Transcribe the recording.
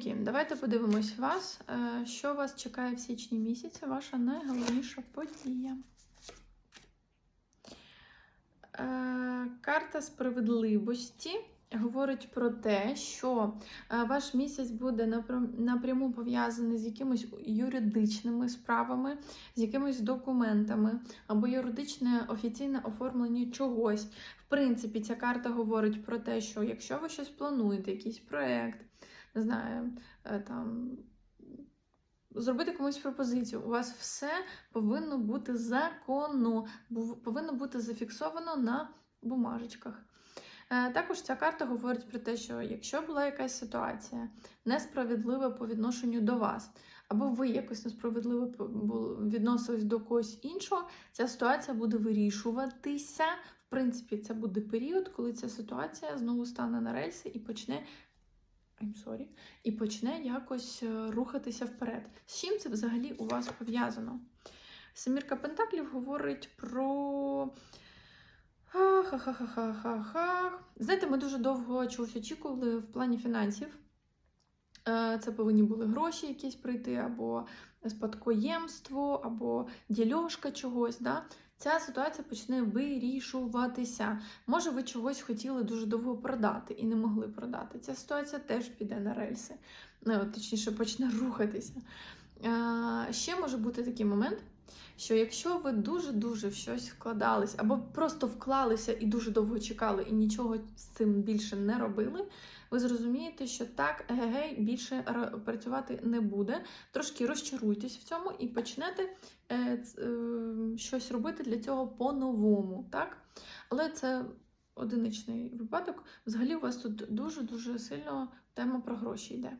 Окей, Давайте подивимось вас, е, що вас чекає в січні місяці, ваша найголовніша подія. Е, Карта справедливості говорить про те, що е, ваш місяць буде напряму пов'язаний з якимись юридичними справами, з якимись документами або юридичне офіційне оформлення чогось. В принципі, ця карта говорить про те, що якщо ви щось плануєте, якийсь проєкт, не знаю, е, там. Зробити комусь пропозицію. У вас все повинно бути законно, повинно бути зафіксовано на бумажечках. Е, Також ця карта говорить про те, що якщо була якась ситуація несправедлива по відношенню до вас, або ви якось несправедливо відносились до когось іншого, ця ситуація буде вирішуватися. В принципі, це буде період, коли ця ситуація знову стане на рельси і почне. I'm sorry, і почне якось е, рухатися вперед. З чим це взагалі у вас пов'язано? Семірка Пентаклів говорить про. Ха-ха-ха-ха-ха-ха. Знаєте, ми дуже довго чогось очікували в плані фінансів. Е, Це повинні були гроші якісь прийти, або спадкоємство, або дільошка чогось. Да? Ця ситуація почне вирішуватися. Може, ви чогось хотіли дуже довго продати і не могли продати. Ця ситуація теж піде на рельси, ну, точніше, почне рухатися. Е, Ще може бути такий момент, що якщо ви дуже-дуже в щось вкладались, або просто вклалися і дуже довго чекали, і нічого з цим більше не робили, ви зрозумієте, що так, егегей, більше працювати не буде. Трошки розчаруйтесь в цьому і почнете е, е, щось робити для цього по-новому. так? Але це одиничний випадок. Взагалі, у вас тут дуже-дуже сильно тема про гроші йде.